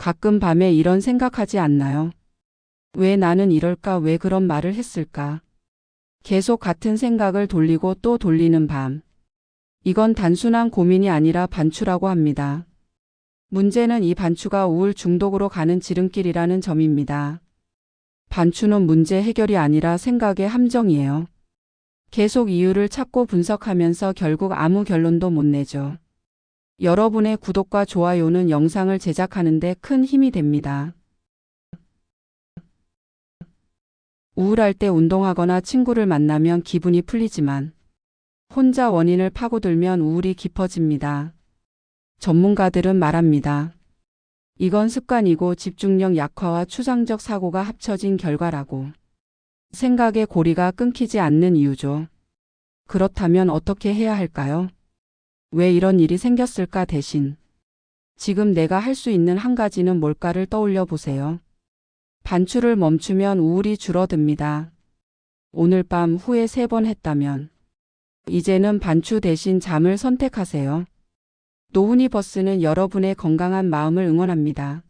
가끔 밤에 이런 생각하지 않나요? 왜 나는 이럴까? 왜 그런 말을 했을까? 계속 같은 생각을 돌리고 또 돌리는 밤. 이건 단순한 고민이 아니라 반추라고 합니다. 문제는 이 반추가 우울 중독으로 가는 지름길이라는 점입니다. 반추는 문제 해결이 아니라 생각의 함정이에요. 계속 이유를 찾고 분석하면서 결국 아무 결론도 못 내죠. 여러분의 구독과 좋아요는 영상을 제작하는데 큰 힘이 됩니다. 우울할 때 운동하거나 친구를 만나면 기분이 풀리지만 혼자 원인을 파고들면 우울이 깊어집니다. 전문가들은 말합니다. 이건 습관이고 집중력 약화와 추상적 사고가 합쳐진 결과라고. 생각의 고리가 끊기지 않는 이유죠. 그렇다면 어떻게 해야 할까요? 왜 이런 일이 생겼을까 대신 지금 내가 할 수 있는 한 가지는 뭘까를 떠올려 보세요. 반추를 멈추면 우울이 줄어듭니다. 오늘 밤 후에 세 번 했다면 이제는 반추 대신 잠을 선택하세요. 노훈이 버스는 여러분의 건강한 마음을 응원합니다.